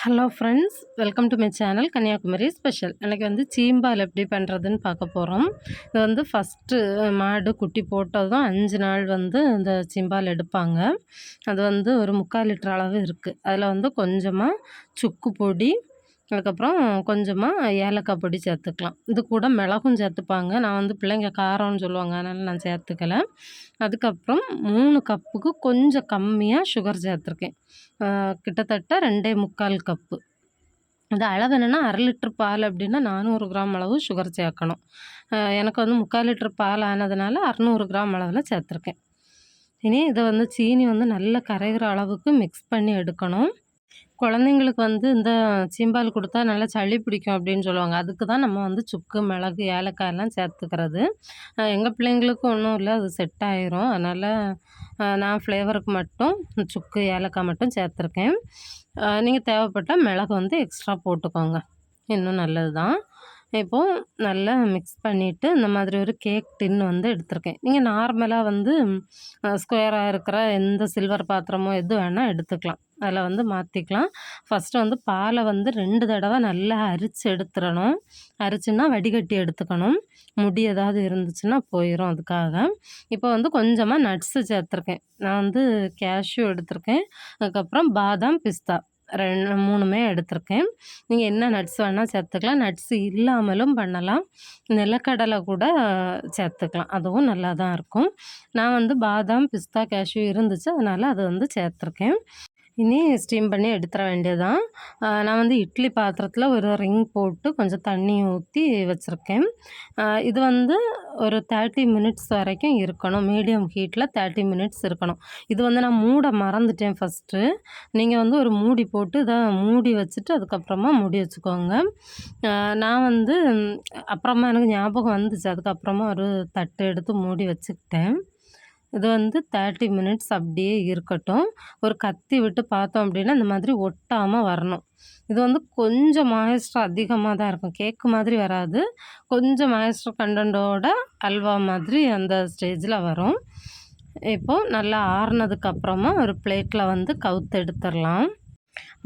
Hello friends welcome to my channel Kanyakumari special எனக்கு வந்து சீம்பால் எப்படி பண்ணுறதுன்னு பார்க்க போகிறோம் இது வந்து ஃபஸ்ட்டு மாடு குட்டி போட்டதும் அஞ்சு நாள் வந்து இந்த சீம்பால் எடுப்பாங்க. அது வந்து ஒரு முக்கால் லிட்டர் அளவு இருக்குது அதில் வந்து கொஞ்சமாக சுக்கு பொடி அதுக்கப்புறம் கொஞ்சமாக ஏலக்காய் பொடி சேர்த்துக்கலாம். இது கூட மிளகும் சேர்த்துப்பாங்க. நான் வந்து பிள்ளைங்க காரம்னு சொல்லுவாங்க. அதனால் நான் சேர்த்துக்கல. அதுக்கப்புறம் மூணு கப்புக்கு கொஞ்சம் கம்மியாக சுகர் சேர்த்துருக்கேன். கிட்டத்தட்ட ரெண்டே முக்கால் கப்பு. அது அளவு என்னென்னா அரை லிட்டர் பால் அப்படின்னா நானூறு கிராம் அளவு சுகர் சேர்க்கணும். எனக்கு வந்து முக்கால் லிட்ரு பால் ஆனதுனால அறநூறு கிராம் அளவில் சேர்த்துருக்கேன். இனி இதை வந்து சீனி வந்து நல்லா கரைகிற அளவுக்கு மிக்ஸ் பண்ணி எடுக்கணும். குழந்தைங்களுக்கு வந்து இந்த சீம்பால் கொடுத்தா நல்லா சளி பிடிக்கும் அப்படின்னு சொல்லுவாங்க. அதுக்கு தான் நம்ம வந்து சுக்கு மிளகு ஏலக்காய் எல்லாம் சேர்த்துக்கிறது. எங்கள் பிள்ளைங்களுக்கு ஒன்றும் இல்லை அது செட் ஆயிரும். அதனால் நான் ஃப்ளேவருக்கு மட்டும் சுக்கு ஏலக்காய் மட்டும் சேர்த்துருக்கேன். நீங்கள் தேவைப்பட்டால் மிளகு வந்து எக்ஸ்ட்ரா போட்டுக்கோங்க. இன்னும் நல்லது தான் இப்போது நல்லா மிக்ஸ் பண்ணிவிட்டு இந்த மாதிரி ஒரு கேக் டின் வந்து எடுத்திருக்கேன். நீங்கள் நார்மலாக வந்து ஸ்கொயராக இருக்கிற எந்த சில்வர் பாத்திரமோ எது வேணால் எடுத்துக்கலாம். அதில் வந்து மாற்றிக்கலாம் ஃபஸ்ட்டு வந்து பாலை வந்து ரெண்டு தடவை நல்லா அரித்து எடுத்துடணும். அரிச்சுன்னா வடிகட்டி எடுத்துக்கணும். முடி ஏதாவது இருந்துச்சுன்னா போயிடும் அதுக்காக. இப்போ வந்து கொஞ்சமாக நட்ஸு சேர்த்துருக்கேன். நான் வந்து கேஷ்யூ எடுத்திருக்கேன். அதுக்கப்புறம் பாதாம் பிஸ்தா. ரெண்டு மூணுமே எடுத்திருக்கேன். நீங்கள் என்ன நட்ஸ் வேணால் சேர்த்துக்கலாம். நட்ஸ் இல்லாமலும் பண்ணலாம். நிலக்கடலை கூட சேர்த்துக்கலாம். அதுவும் நல்லா தான் இருக்கும். நான் வந்து பாதாம் பிஸ்தா கேஷ்யூ இருந்துச்சு. அதனால் அது வந்து சேர்த்துருக்கேன். இனி ஸ்டீம் பண்ணி எடுத்துட வேண்டியதுதான். நான் வந்து இட்லி பாத்திரத்தில் ஒரு ரிங் போட்டு கொஞ்சம் தண்ணி ஊற்றி வச்சுருக்கேன். இது வந்து ஒரு தேர்ட்டி மினிட்ஸ் வரைக்கும் இருக்கணும். மீடியம் ஹீட்டில் தேர்ட்டி மினிட்ஸ் இருக்கணும். இது வந்து நான் மூட மறந்துட்டேன் ஃபஸ்ட்டு நீங்கள் வந்து ஒரு மூடி போட்டு இதை மூடி வச்சுட்டு அதுக்கப்புறமா மூடி வச்சுக்கோங்க. நான் வந்து அப்புறமா எனக்கு ஞாபகம் வந்துச்சு. அதுக்கப்புறமா ஒரு தட்டு எடுத்து மூடி வச்சுக்கிட்டேன். இது வந்து தேர்ட்டி மினிட்ஸ் அப்படியே இருக்கட்டும். ஒரு கத்தி விட்டு பார்த்தோம் அப்படின்னா இந்த மாதிரி ஒட்டாமல் வரணும். இது வந்து கொஞ்சம் மாய்ஸ்டர் அதிகமாக தான் இருக்கும். கேக்கு மாதிரி வராது. கொஞ்சம் மாய்ஸ்டர் கண்டென்ட்டோட அல்வா மாதிரி அந்த ஸ்டேஜில் வரும். இப்போது நல்லா ஆறுனதுக்கப்புறமா ஒரு பிளேட்டில் வந்து கவுத்து எடுத்துடலாம்.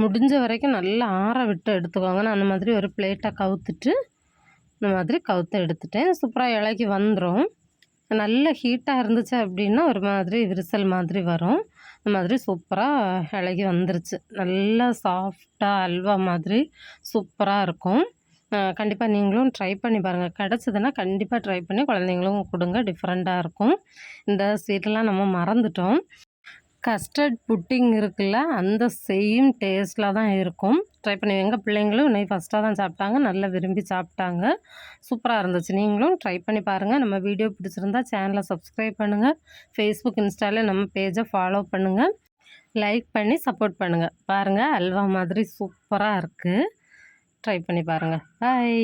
முடிஞ்ச வரைக்கும் நல்லா ஆற விட்டு எடுத்துக்கோங்க. நான் அந்த மாதிரி ஒரு பிளேட்டை கவுத்துட்டு இந்த மாதிரி கவுத்து எடுத்துட்டேன். சூப்பராக இலகி வந்துடும் நல்ல ஹீட்டாக இருந்துச்சு அப்படின்னா ஒரு மாதிரி விரிசல் மாதிரி வரும். இந்த மாதிரி சூப்பராக இலகி வந்துருச்சு. நல்லா சாஃப்டாக அல்வா மாதிரி சூப்பராக இருக்கும். கண்டிப்பாக நீங்களும் ட்ரை பண்ணி பாருங்கள் கிடச்சதுன்னா கண்டிப்பாக ட்ரை பண்ணி குழந்தைங்களும் கொடுங்க. டிஃப்ரெண்ட்டாக இருக்கும். இந்த ஸ்வீட்டெல்லாம் நம்ம மறந்துட்டோம். கஸ்டர்ட் புட்டிங் இருக்குல்ல அந்த சேம் டேஸ்ட்டில் தான் இருக்கும். ட்ரை பண்ணி எங்கள் பிள்ளைங்களும் இன்னைக்கு ஃபஸ்ட்டாக தான் சாப்பிட்டாங்க. நல்லா விரும்பி சாப்பிட்டாங்க. சூப்பராக இருந்துச்சு. நீங்களும் ட்ரை பண்ணி பாருங்கள் நம்ம வீடியோ பிடிச்சிருந்தா சேனலை சப்ஸ்கிரைப் பண்ணுங்கள் ஃபேஸ்புக் இன்ஸ்டாவில் நம்ம பேஜை ஃபாலோ பண்ணுங்கள் லைக் பண்ணி சப்போர்ட் பண்ணுங்கள் பாருங்கள் அல்வா மாதிரி சூப்பராக இருக்குது ட்ரை பண்ணி பாருங்கள் பாய்